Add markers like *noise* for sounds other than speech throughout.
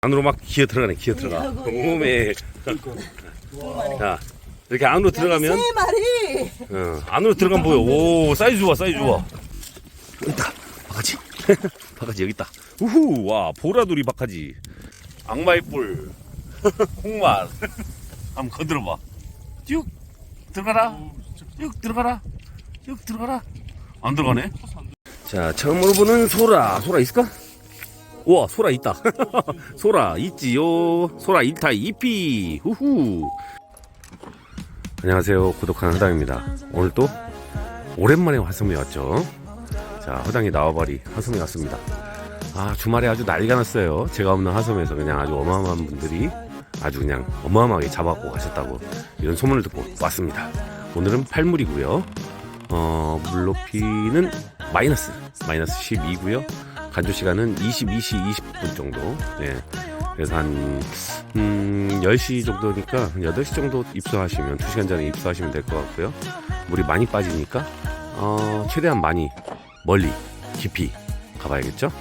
안으로 막 기어 들어가네 기어 들어가. 몸에. 자 이렇게 안으로 들어가면 세 마리. 어, 안으로 들어가면 보여. 오 사이즈 좋아 사이즈 좋아. 여기 있다. 바가지. *laughs* 바가지 여기 있다. 우후 와 보라돌이 바가지. 악마의 뿔. *laughs* 콩맛 한번 건드려봐. 쭉 들어가라. 쭉 들어가라. 쭉 들어가라. 안 들어가네. 자 처음으로 보는 소라. 소라 있을까? 우와 소라 있다. *laughs* 소라 있지요. 소라 1타 2피. 후후. 안녕하세요. 구독하는 허당입니다. 오늘 또 오랜만에 화성에 왔죠. 자 허당이 나와버리 화성에 왔습니다. 아 주말에 아주 난리가 났어요. 제가 없는 화성에서 그냥 아주 어마어마한 분들이 아주 그냥 어마어마하게 잡아갖고 가셨다고 이런 소문을 듣고 왔습니다. 오늘은 팔물이고요. 어 물높이는 마이너스 마이너스 12고요 간조 시간은 22시 20분 정도. 예. 그래서 한 음, 10시 정도니까 한 8시 정도 입수하시면 2시간 전에 입수하시면 될 것 같고요. 물이 많이 빠지니까 어, 최대한 많이 멀리 깊이 가봐야겠죠?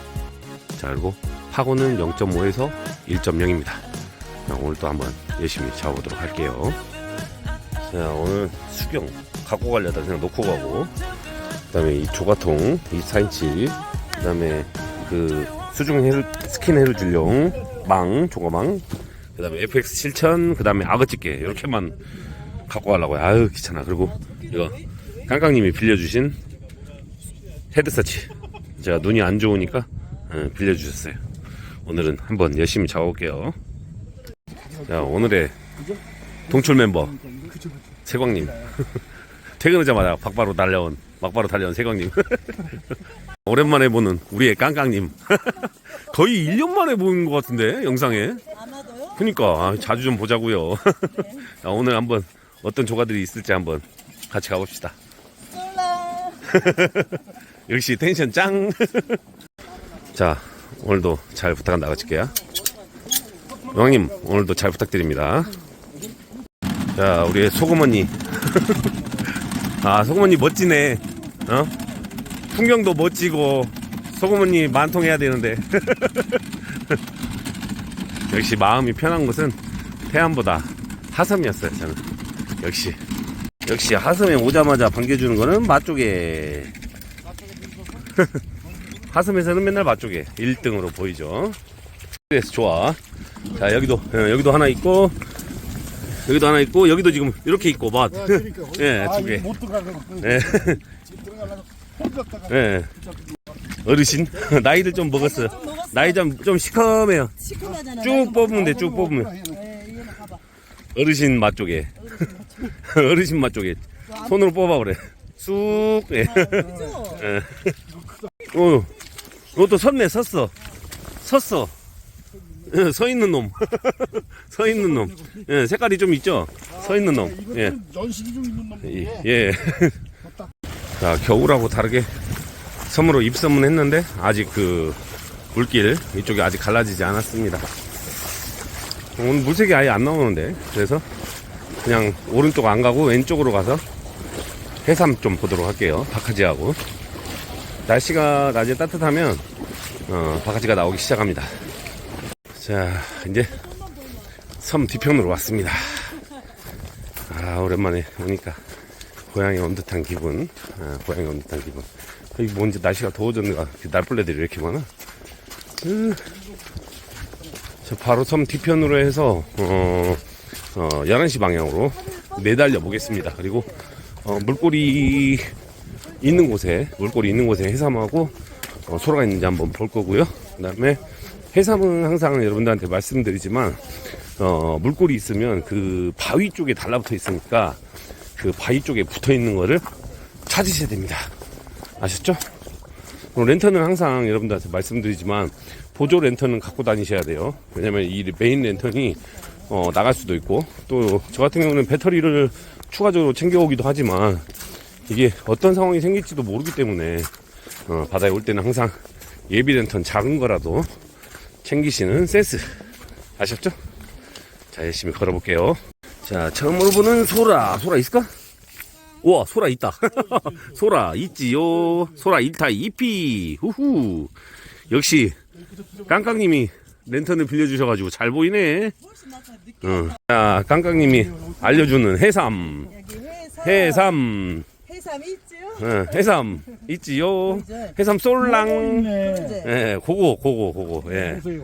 자 그리고 파고는 0.5에서 1.0입니다. 오늘 또 한번 열심히 잡아보도록 할게요. 자 오늘 수경 갖고 가려다 그냥 놓고 가고 그 다음에 이 조가통 24인치 그 다음에 그 수중 해를 스킨 해를 줄용 망 조가망 그 다음에 FX 7000 그 다음에 악어집게 이렇게만 갖고 가려고요. 아유 귀찮아. 그리고 이거 깡깡님이 빌려주신 헤드서치. 제가 눈이 안 좋으니까 어, 빌려주셨어요. 오늘은 한번 열심히 잡아볼게요. 자 오늘의 동출 멤버 세광님 *laughs* 퇴근하자마자 박바로 달려온 막바로 달려온 세광님 *laughs* 오랜만에 보는 우리의 깡깡님 *laughs* 거의 1년 만에 보는 것 같은데 영상에 아마도요? 그니까 아, 자주 좀 보자고요 *laughs* 자, 오늘 한번 어떤 조가들이 있을지 한번 같이 가봅시다 쏠라. 역시 텐션 짱. 자, 오늘도 잘 부탁한다. 나가칠게요. 왕님, 오늘도 잘 부탁드립니다. 자, 우리 소금 언니. 아, 소금 언니 멋지네. 어? 풍경도 멋지고, 소금 언니 만통해야 되는데. *laughs* 역시 마음이 편한 곳은 태안보다 하섬이었어요, 저는. 역시. 역시 하섬에 오자마자 반겨주는 거는 맛조개. *laughs* 하섬에서는 맨날 맛조개 1등으로 보이죠. 그래서 좋아. 자 여기도 어, 여기도 하나 있고 여기도 하나 있고 여기도 지금 이렇게 있고 맛. 그러니까 *laughs* 예, 아, 두 개. 못 들어가고 예. 집 들어가려고 혼났다가 예. 어르신 *laughs* 나이를 좀 먹었어요. 나이 좀 좀 시커매요. 시큼하잖아. 쭉 뽑으면 돼. 쭉 뽑으면. 네, 이거는 봐봐. 어르신 맛조개. 어르신 맛조개. 손으로 뽑아 그래. 쑥. 예. 그죠? *laughs* 예. 어, 이것도 섰네, 섰어. 섰어. 예, 서 있는 놈. *laughs* 서 있는 놈. 예, 색깔이 좀 있죠? 서 있는 놈. 예. 이것들은 연식이 좀 있는 놈이고 예. *laughs* 자, 겨울하고 다르게 섬으로 입섬은 했는데, 아직 그, 물길, 이쪽이 아직 갈라지지 않았습니다. 오늘 물색이 아예 안 나오는데, 그래서 그냥 오른쪽 안 가고 왼쪽으로 가서 해삼 좀 보도록 할게요. 바카지하고. 날씨가 낮에 따뜻하면, 어, 바카지가 나오기 시작합니다. 자, 이제 섬 뒤편으로 왔습니다. 아, 오랜만에 오니까 고향에 온 듯한 기분. 아, 고향에 온 듯한 기분. 여기 뭔지 날씨가 더워졌는가. 날벌레들이 왜 이렇게 많아? 으. 저 바로 섬 뒤편으로 해서, 어, 어, 11시 방향으로 내달려 보겠습니다. 그리고, 어, 물고리 있는 곳에, 물고리 있는 곳에 해삼하고, 어, 소라가 있는지 한번 볼 거고요. 그 다음에 해삼은 항상 여러분들한테 말씀드리지만, 어, 물고리 있으면 그 바위 쪽에 달라붙어 있으니까 그 바위 쪽에 붙어 있는 거를 찾으셔야 됩니다. 아셨죠? 랜턴은 항상 여러분들한테 말씀드리지만 보조 랜턴은 갖고 다니셔야 돼요. 왜냐면 이 메인 랜턴이 어, 나갈 수도 있고 또 저 같은 경우는 배터리를 추가적으로 챙겨오기도 하지만 이게 어떤 상황이 생길지도 모르기 때문에 어, 바다에 올 때는 항상 예비 랜턴 작은 거라도 챙기시는 센스 아셨죠? 자 열심히 걸어볼게요 자 처음으로 보는 소라 소라 있을까? 우와 소라 있다 *laughs* 소라 있지요 소라 1타 2피 후후 역시 깡깡님이 랜턴을 빌려주셔가지고 잘 보이네. 응. 자, 깡깡님이 알려주는 해삼. 해삼. 해삼. 있지요? 응, 해삼. 있지요. 이제 해삼 쏠랑. 네. 예, 고거, 고거, 고거. 예. 보세요.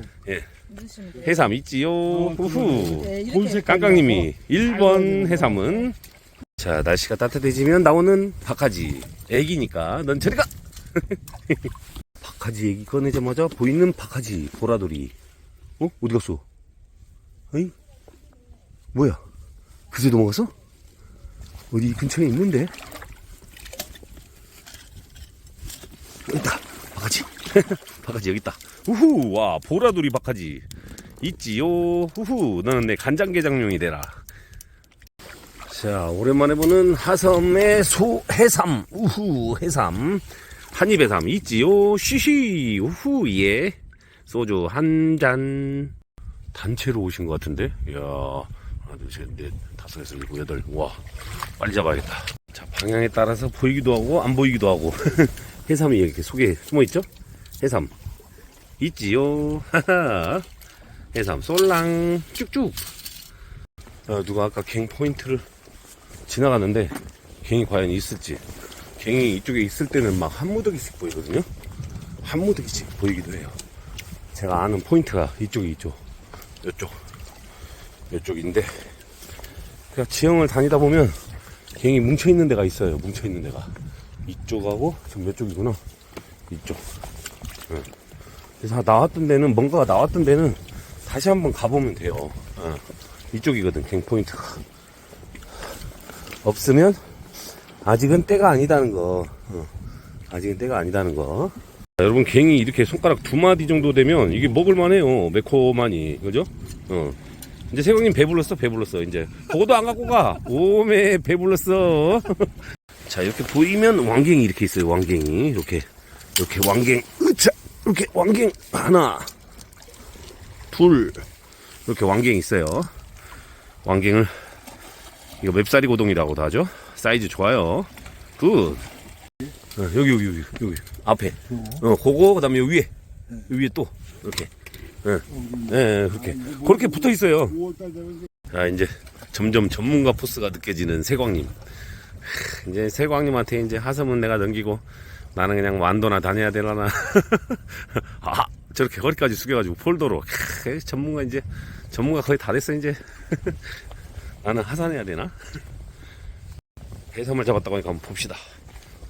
넣으시면 돼요. 해삼 있지요. 후후. 네, 본 이렇게 색깔. 깡깡님이 1번 해삼은 자 날씨가 따뜻해지면 나오는 박하지 애기니까 넌 저리 가 *laughs* 박하지 애기 꺼내자마자 보이는 박하지 보라돌이 어? 어디 갔어? 어이? 뭐야? 그새 도망갔어? 어디 이 근처에 있는데? 여기 있다 *laughs* 박하지 박하지 여기 있다. 우후 와 보라돌이 박하지. 있지요. 후후 너는 내 간장게장용이 되라. 자 오랜만에 보는 하섬의 소 해삼 우후 해삼. 한입 해삼 있지요. 쉬쉬 우후 예. 소주 한 잔. 단체로 오신 것 같은데? 이야 하나 둘 셋 넷 다섯 여섯 일곱 여덟. 와 빨리 잡아야겠다. 자 방향에 따라서 보이기도 하고 안 보이기도 하고. *laughs* 해삼이 이렇게 속에 숨어 있죠 해삼. 있지요. 하하 *laughs* 해삼 쏠랑 쭉쭉. 어, 누가 아까 갱 포인트를 지나갔는데 갱이 과연 있을지. 갱이 이쪽에 있을 때는 막 한 무더기씩 보이거든요. 한 무더기씩 보이기도 해요. 제가 아는 포인트가 이쪽이 있죠. 이쪽. 이쪽인데 그냥 지형을 다니다 보면 갱이 뭉쳐있는 데가 있어요. 뭉쳐있는 데가. 이쪽하고 지금 몇 쪽이구나. 이쪽. 응. 그래서 나왔던 데는 뭔가가 나왔던 데는 다시 한번 가보면 돼요. 어, 이쪽이거든 갱 포인트가 없으면 아직은 때가 아니다는 거. 어, 아직은 때가 아니다는 거. 자, 여러분 갱이 이렇게 손가락 두 마디 정도 되면 이게 먹을만해요. 매콤하니 그죠? 어. 이제 세광님 배불렀어 배불렀어 이제 그거도 안 갖고 가 오메 배불렀어 *laughs* 자 이렇게 보이면 왕갱이 이렇게 있어요 왕갱이 이렇게 이렇게 왕갱 으차! 이렇게 왕갱 하나 둘 이렇게 왕갱 있어요. 왕갱을 이거 맵사리 고동이라고도 하죠? 사이즈 좋아요. 굿! 어, 여기 여기 여기 여기. 앞에. 어 그거 그다음에 위에. 위에 또. 이렇게. 예. 예, 그렇게. 그렇게 붙어 있어요. 5월달 되면 이제 자 이제 점점 전문가 포스가 느껴지는 세광님. 이제 세광님한테 이제 하섬은 내가 넘기고 나는 그냥 완도나 다녀야 되려나. *laughs* 아 저렇게 허리까지 숙여가지고 폴더로. 크, 전문가 이제 전문가 거의 다 됐어 이제. *laughs* 나는 하산해야 되나? 해삼을 잡았다고 하니까 한번 봅시다.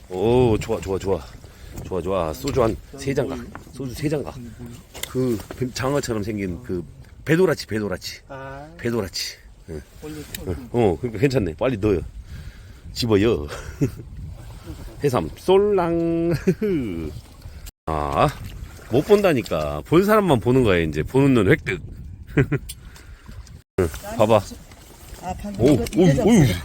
오 좋아 좋아 좋아. 좋아 좋아. 소주 한세 잔가. 소주 세 잔가. 그 장어처럼 생긴 그 배도라치 배도라치. 아, 배도라치. 어, 그러니까 괜찮네. 빨리 넣어요. 집어요. *laughs* 해삼, 쏠랑. *laughs* 아, 못 본다니까. 본 사람만 보는 거야, 이제. 보는 눈 획득. 응, *laughs* 봐봐. 아 방금 오, 오, 오.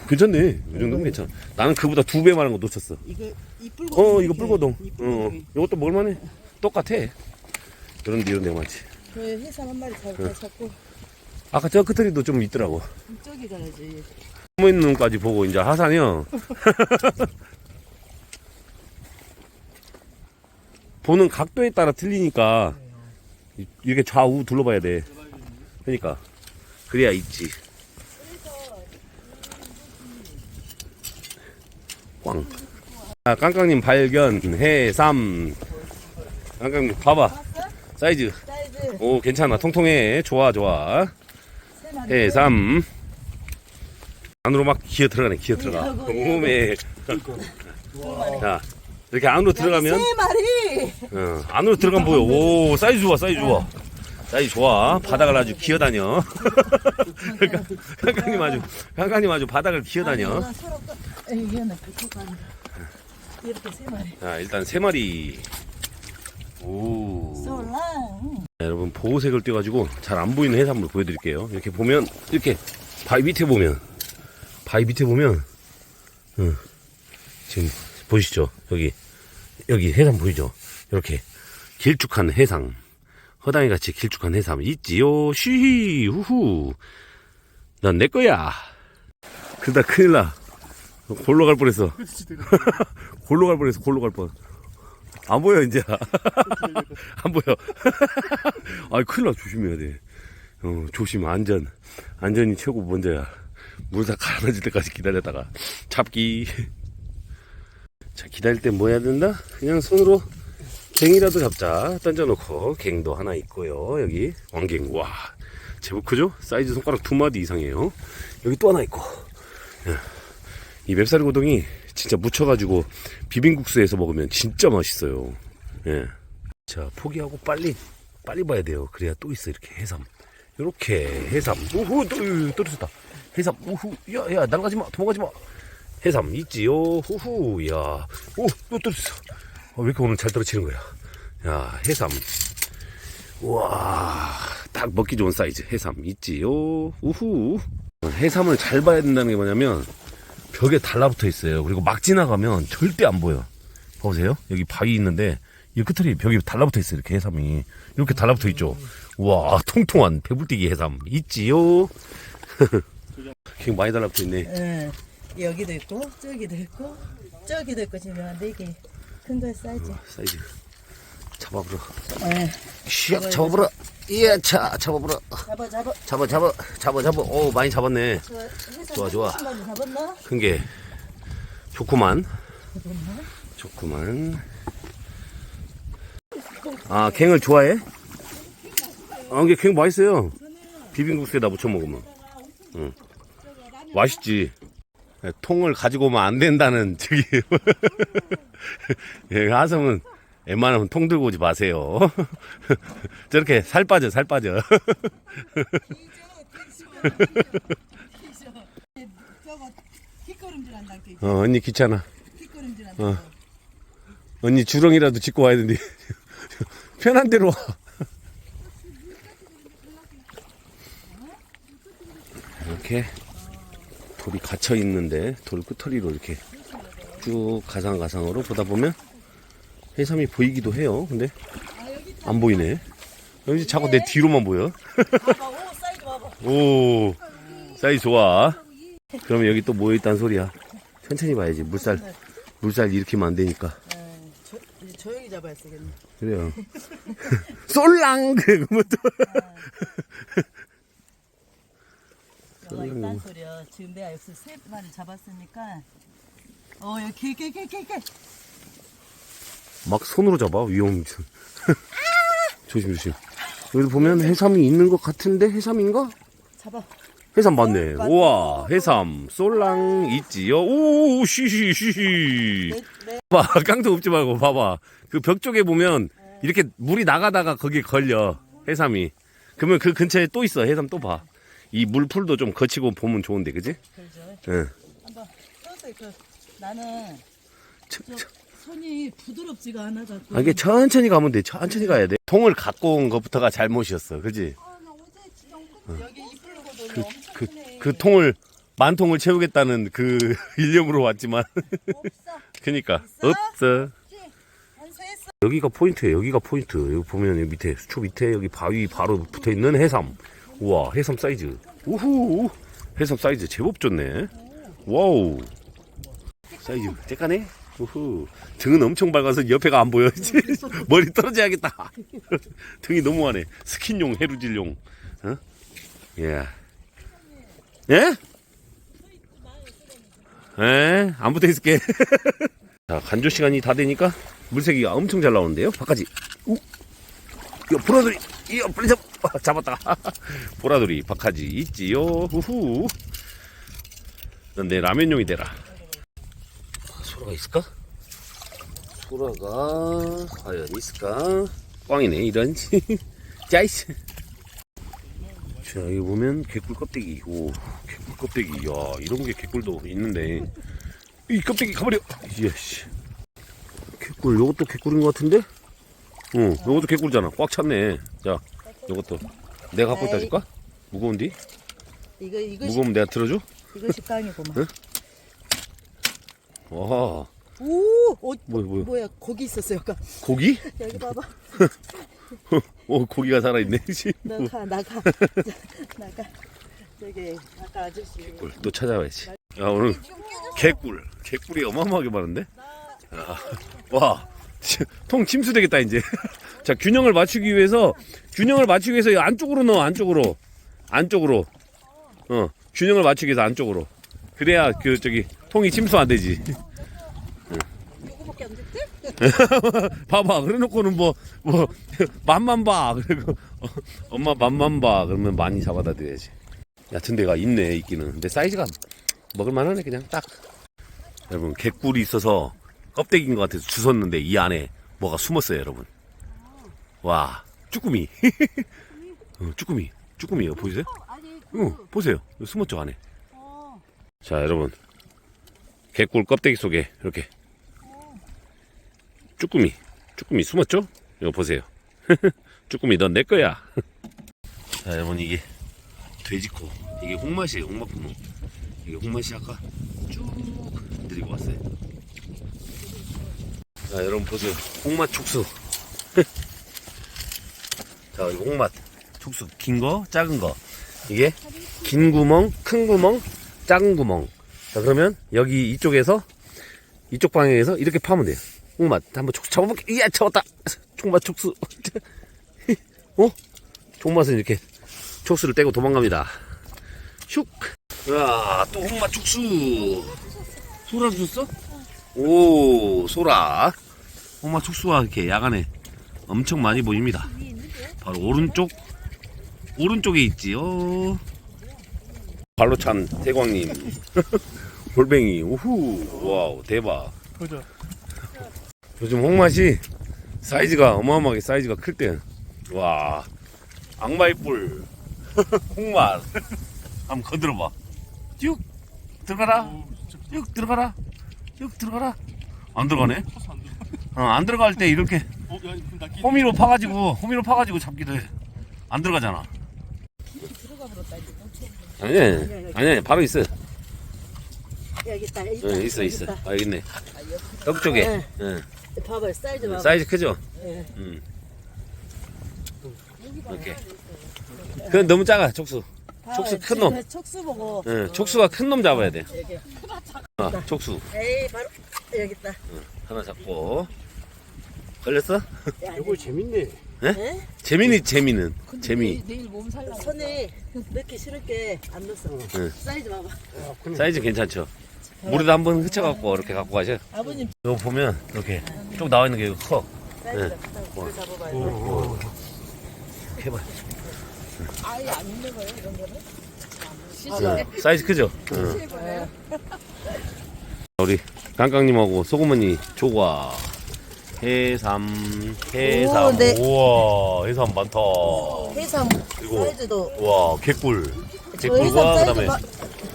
괜찮네. 이 정도면 괜찮아. 나는 그보다 두 배 많은 거 놓쳤어. 이거 이 뿔고 어, 이거 뿔고동. 어, 이것도 먹을만해. 똑같아. 이런 데, 이런 데 많지. 그 해삼 한 마리 잡고 잡고 아까 저 끝들이도 좀 있더라고. 이쪽에 가야지. 숨어 있는 눈까지 보고 이제 하산이요. *laughs* 보는 각도에 따라 틀리니까 이- 이렇게 좌우 둘러봐야 돼. 그러니까 그래야 있지. 꽝. 아, 깡깡님 발견 해삼. 깡깡님 봐봐 사이즈. 오 괜찮아 통통해 좋아 좋아. 해삼 안으로 막 기어 들어가네 기어 들어가 오메 자 이렇게 안으로 들어가면? 세 마리. 어, 안으로 들어가면 보여 오 사이즈 좋아 사이즈 좋아. 사이즈 좋아. 바닥을 아주 기어다녀. 그러니까 깡깡님 아주 깡깡님 아주 바닥을 기어다녀. 나 서로 또 이거는 붙어가 이렇게 세 마리. 자 일단 세 마리. 오. 자, 여러분 보호색을 띄워가지고 잘 안 보이는 해산물 보여드릴게요. 이렇게 보면 이렇게 바위 밑에 보면 바위 밑에 보면 응, 지금 보이시죠? 여기 여기 해삼 보이죠? 이렇게 길쭉한 해상 허당이 같이 길쭉한 해삼 있지요? 쉬히 후후 넌내 거야. 그러다 큰일 나. 골로 갈 뻔했어. *laughs* 골로 갈 뻔했어. 골로 갈 뻔. 안 보여, 이제. *laughs* 안 보여. *laughs* 아이, 큰일 나. 조심해야 돼. 어, 조심, 안전. 안전이 최고 먼저야. 물다 가라앉을 때까지 기다렸다가 잡기. 자, 기다릴 땐뭐 해야 된다? 그냥 손으로 갱이라도 잡자. 던져놓고, 갱도 하나 있고요. 여기, 왕갱. 와. 제법 크죠? 사이즈 손가락 두 마디 이상이에요. 여기 또 하나 있고. 이 맵사리 고동이 진짜 묻혀가지고 비빔국수에서 먹으면 진짜 맛있어요. 예. 자, 포기하고 빨리, 빨리 봐야 돼요. 그래야 또 있어, 이렇게 해삼. 이렇게 해삼. 우후, 떨어졌다. 해삼, 우후, 야, 야, 날가지 마, 도망가지 마. 해삼 있지요, 후후, 야. 오, 또 떨어졌어. 어, 왜 이렇게 오늘 잘 떨어지는 거야? 야, 해삼. 우와, 딱 먹기 좋은 사이즈. 해삼 있지요, 우후. 해삼을 잘 봐야 된다는 게 뭐냐면, 벽에 달라붙어 있어요. 그리고 막 지나가면 절대 안 보여. 보세요. 여기 바위 있는데 이 끝털이 벽에 달라붙어 있어요. 이렇게 해삼이 이렇게 달라붙어 있죠. 와 통통한 배불뛰기 해삼 있지요. *laughs* king 많이 달라붙어 있네. 응. 여기도 있고 저기도 있고 저기도 있고 지금 네개 큰거 사이즈. 사이즈 잡아보러. 네. 시작 잡아보러. 예, 차 잡아보러. 잡아 잡아. 잡아 잡아 잡아 잡아. 오 많이 잡았네. 좋아, 좋아. 한? 큰게 좋구만. 좋구만. 아, 갱을 좋아해? 아, 이게 갱 맛있어요. 비빔국수에다 무쳐 먹으면. 응. 맛있지. 예, 통을 가지고 오면 안 된다는 *laughs* 저기. 예, 하성은 웬만하면 통 들고 오지 마세요. *laughs* 저렇게 살 빠져, 살 빠져. *laughs* 어, 언니 귀찮아. 어. 언니 주렁이라도 짚고 와야 되는데 편한 대로 와. 이렇게 돌이 갇혀 있는데 돌 끝터리로 이렇게 쭉 가상가상으로 보다 보면 해삼이 보이기도 해요. 근데 안 보이네. 여기 자꾸 내 뒤로만 보여. *laughs* 오 사이즈 좋아. 그러면 여기 또 모여 있단 소리야. 천천히 봐야지. 물살 물살 일으키면 안 되니까. 조, 조용히 잡아야 쓰겠네. 그래요. *laughs* 쏠랑! 그것도. *laughs* 여가 있단 소리야. 지금 내가 여기서 세 마리 잡았으니까. 어 여기 개개개개개. 막 손으로 잡아, 위험. *laughs* 조심, 조심. 여기 보면 해삼이 있는 것 같은데, 해삼인가? 잡아. 해삼 맞네. 맞네. 우와, 해삼. 쏠랑 있지요. 오, 쉬쉬, 쉬쉬. 내, 내 봐, 깡통 없지 말고, 봐봐. 그 벽 쪽에 보면, 이렇게 물이 나가다가 거기에 걸려. 해삼이. 그러면 그 근처에 또 있어. 해삼 또 봐. 이 물풀도 좀 거치고 보면 좋은데, 그지? 그러죠. 응. 한번 서서 그 나는 저 손이 부드럽지가 않아 갖고. 아, 이게 천천히 가면 돼. 천천히 가야 돼. 통을 갖고 온 것부터가 잘못이었어. 그지? 여기 이플로고도 그, 엄청 그, 크네. 그 통을, 만 통을 채우겠다는 그 *laughs* 일념으로 왔지만. 없어. *laughs* 그니까. 있어? 없어. 여기가 포인트예요. 여기가 포인트. 여기 보면 여기 밑에, 수초 밑에 여기 바위 바로 붙어 있는 해삼. 우와, 해삼 사이즈. 우후. 해삼 사이즈 제법 좋네. 와우. 사이즈 째까네? 우후. 등은 엄청 밝아서 옆에가 안 보여. *laughs* 머리 떨어져야겠다. *laughs* 등이 너무하네. 스킨용, 해루질용. 어? 예. 예? 예, 안 붙어 있을게. *laughs* 자, 간조 시간이 다 되니까 물색이 엄청 잘 나오는데요. 바까지. 우. 이거 보라돌이. 이거 빨리 잡. 아, 잡았다. *laughs* 보라돌이 바카지 있지요. 후후. 넌내 라면용이 되라. 아, 소라가 있을까? 소라가 과연 있을까? 꽝이네 이런. *laughs* 짜이스. 자 여기 보면 개꿀 껍데기. 오 개꿀 껍데기. 야 이런 게 개꿀도 있는데. 이 껍데기 가버려. 예씨. 개꿀, 요것도 개꿀인 것 같은데? 응, 요것도 개꿀이잖아. 꽉 찼네. 자, 요것도. 내가 갖고 있다 줄까? 무거운디? 이거 이거 무거우면 내가 들어줘? 이거 식당이구만. 와, 오, 어, 뭐야, 뭐야. 뭐야? 고기 있었어 여기. 고기? *laughs* 여기 봐봐. 오, *laughs* 고기가 살아있네. 나가 나가 *laughs* 나가. 저기 아까 아저씨. 꿀, 또 찾아와야지. 야, 오늘 개꿀. 개꿀이 어마어마하게 많은데? 야, 와, *laughs* 통 침수되겠다 이제. *laughs* 자 균형을 맞추기 위해서 균형을 맞추기 위해서 이 안쪽으로 넣어 안쪽으로 안쪽으로. 어 균형을 맞추기 위해서 안쪽으로. 그래야 그 저기 통이 침수 안 되지. *laughs* 봐봐 그래놓고는 뭐 뭐 맛만 봐 그리고 어, 엄마 맛만 봐 그러면 많이 잡아다 드려야지 얕은 데가 있네 있기는 근데 사이즈가 먹을만하네 그냥 딱 여러분 개꿀이 있어서 껍데기인 것 같아서 주웠는데 이 안에 뭐가 숨었어요 여러분. 와 쭈꾸미. *laughs* 어, 쭈꾸미 쭈꾸미요. 보이세요? 응 보세요. 여기 숨었죠 안에. 어, 자 여러분. 개꿀 껍데기 속에 이렇게. 쭈꾸미 쭈꾸미 숨었죠? 이거 보세요. *laughs* 쭈꾸미 넌 내 거야. *laughs* 자 여러분 이게 돼지코. 이게 홍맛이에요 홍맛구멍 이게 홍맛이 아까 쭉 들이고 왔어요 자 여러분 보세요. 홍맛 촉수. *laughs* 자 이거 홍맛 촉수. 긴 거 작은 거. 이게 긴 구멍 큰 구멍 작은 구멍. 자 그러면 여기 이쪽에서 이쪽 방향에서 이렇게 파면 돼요. 홍맛. 한번 촉수 잡아볼게. 이야 잡았다. 총맛 촉수. *laughs* 어? 총맛은 이렇게 촉수를 떼고 도망갑니다. 슉. 으아 또 홍맛 촉수. 소라 주셨어? 오 소라. 홍맛 촉수가 이렇게 야간에 엄청 많이 보입니다. 바로 오른쪽 오른쪽에 있지요. 발로 찬 대광님. *laughs* 골뱅이 우후. 와우 대박. 그죠. 요즘 홍맛이 사이즈가 어마어마하게 사이즈가 클 때. 와 악마의 뿔. *laughs* 홍맛 한번 건드려봐. 쭉 들어가라. 쭉 들어가라 쭉 들어가라 안 들어가네 어, 안 들어갈 때 이렇게. 호미로 파가지고 호미로 파가지고 잡기도 해 안 들어가잖아 아니 아니 아니 바로 있어 여기 있다 여기 응, 있다 있어 여기 있어 있다. 아 여기 있네 떡 쪽에 네. 응. 봐봐요 사이즈 봐봐 사이즈 크죠? 예. 음. 이렇게. 그건 너무 작아, 촉수. 촉수 큰 놈. 촉수 보고 응, 촉수가 큰 놈 잡아야 돼. 여기 어, 촉수. 에이 바로 여기 있다 하나 잡고. 걸렸어? 야, 이거 재밌네. 네? 재민이, 재미는. 재미. 손에 넣기 싫을 게 안 넣었어 응. 사이즈 봐봐 야, 그냥 사이즈 괜찮죠? 물에다 한번 흩쳐갖고 이렇게 갖고 가셔. 아버님 이거 보면 이렇게 쭉 나와 있는 게 이거 커. 사이즈 네. 네. 를 잡아봐요 이렇게 해봐. 아예 안 있는 거예요 이런 거는? 응, 사이즈 크죠? 응. 우리 깡깡님하고 소금언니 조과. 해삼 해삼. 오, 네. 우와 해삼 많다. 해삼 그리고 사이즈도. 우와 개꿀. 해삼 개꿀과 사이즈 그다음에 봐-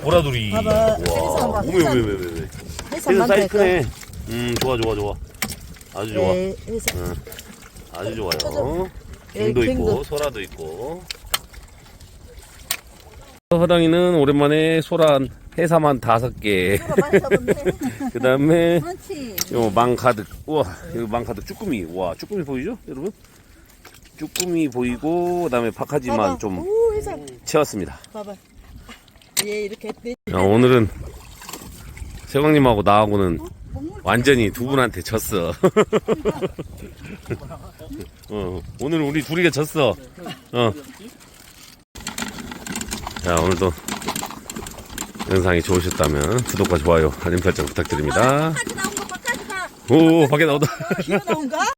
보라돌이. 봐봐. 우와. 해삼 봐, 오메 해삼. 오메 오메 오메 해삼 해삼 많다 사이즈 크네. 음 좋아 좋아 좋아. 아주 좋아. 네, 해삼. 아주 좋아요. 예, 갱도 있고 갱도. 소라도 있고 허당이는 오랜만에 소라 한 해삼 한 다섯 개. 그 다음에 많지. 요 망 가득 우와 여기 망 가득 쭈꾸미. 와 쭈꾸미 보이죠 여러분? 쭈꾸미 보이고 그다음에 박하지만. 좀 오 채웠습니다. 봐봐. 얘 이렇게 네 야, 오늘은 세광님하고 나하고는 완전히 두 분한테 졌어. *laughs* 어, 오늘 우리 둘이가 졌어. 어. 자 오늘도 영상이 좋으셨다면 구독과 좋아요 알림 설정 부탁드립니다. 봐오 밖에 나온다. 기어 나온가?